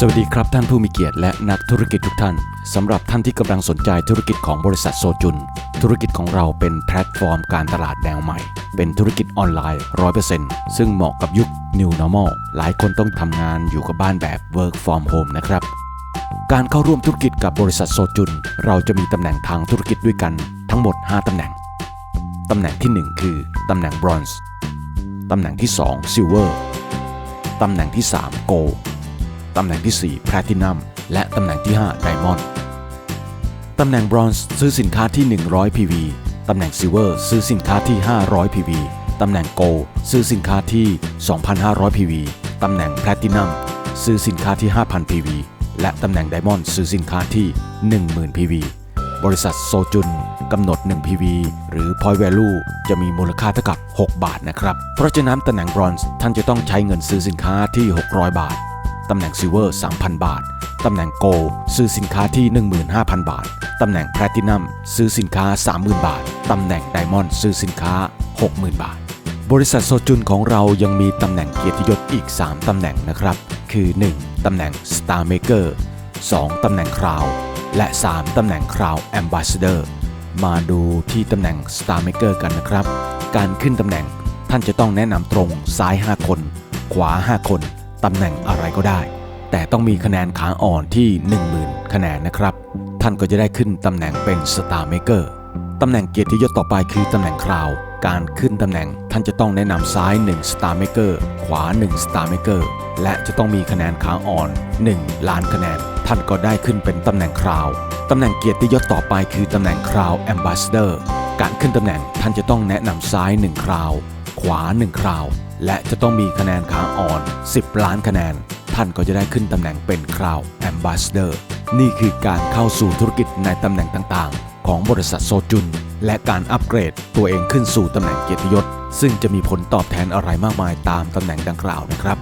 สวัสดีครับท่านผู้มีเกียรติและนักธุรกิจทุกท่านสำหรับท่านที่กำลังสนใจธุรกิจของบริษัทโซจุน ธุรกิจของเราเป็นแพลตฟอร์มการตลาดแนวใหม่ เป็นธุรกิจออนไลน์ 100%ซึ่งเหมาะกับยุค New Normal หลายคนต้องทำงานอยู่กับบ้านแบบ Work from Home นะครับ การเข้าร่วมธุรกิจกับบริษัทโซจุน เราจะมีตำแหน่งทางธุรกิจด้วยกันทั้งหมด 5ตำแหน่งตำแหน่งที่ 1 คือตำแหน่งบรอนซ์ตำแหน่งที่2ซิลเวอร์ตำแหน่งที่3โกล ตำแหน่งที่ 4 แพลตินัม และตำแหน่งที่ 5 ไดมอนด์ ตำแหน่งบรอนซ์ซื้อสินค้าที่ 100 PV ตำแหน่งซิลเวอร์ซื้อสินค้าที่ 500 PV ตำแหน่งโกลซื้อสินค้าที่ 2,500 PV ตำแหน่งแพลตินัมซื้อสินค้าที่ 5,000 PV และตำแหน่งไดมอนด์ซื้อสินค้าที่ 10,000 PV บริษัทโซจุนกำหนด 1 PV หรือ Point Value จะมีมูลค่าเท่ากับ 6 บาทนะครับ เพราะฉะนั้นตำแหน่งบรอนซ์ท่านจะต้องใช้เงินซื้อสินค้าที่ 600 บาท ตำแหน่งซิลเวอร์ 3,000 บาท ตำแหน่งโกลซื้อสินค้าที่ 15,000 บาท ตำแหน่งแพลตินัมซื้อสินค้า 30,000 บาท ตำแหน่งไดมอนด์ซื้อสินค้า 60,000 บาท บริษัทโซจุนของเรายังมีตำแหน่งเกียรติยศอีก 3 ตำแหน่งนะครับ คือ 1. ตำแหน่ง Star Maker 2. ตำแหน่งคราว และ 3. ตำแหน่งคราว Ambassador มาดูที่ตำแหน่ง Star Maker กันนะครับ การขึ้นตำแหน่งท่านจะต้องแนะนำตรงซ้าย 5 คน ขวา 5 คน ตำแหน่งอะไรก็ได้ แต่ต้องมีคะแนนขาอ่อนที่ 10,000 คะแนนนะครับ ท่านก็จะได้ขึ้นตำแหน่งเป็น Star Maker ตำแหน่งเกียรติยศต่อไปคือตำแหน่งคราว การขึ้นตำแหน่งท่านจะต้องแนะนำซ้าย 1 Star Maker ขวา 1 Star Maker และจะต้องมีคะแนนขาอ่อน 1 ล้านคะแนน ท่านก็ได้ขึ้นเป็นตำแหน่งคราว ตำแหน่งเกียรติยศต่อไปคือตำแหน่งคราว Ambassador การขึ้นตำแหน่งท่านจะต้องแนะนำซ้าย 1 คราว ขวา 1 คราว และจะต้องมีคะแนนขาอ่อน 10 ล้านคะแนน ท่านก็จะได้ขึ้นตำแหน่งเป็นคราวแอมบาสเดอร์นี่คือการเข้าสู่ธุรกิจในตำแหน่งต่างๆ ของบริษัทโซจุน และการอัปเกรดตัวเองขึ้นสู่ตำแหน่งเกียรติยศ ซึ่งจะมีผลตอบแทนอะไรมากมายตามตำแหน่งดังกล่าวนะครับ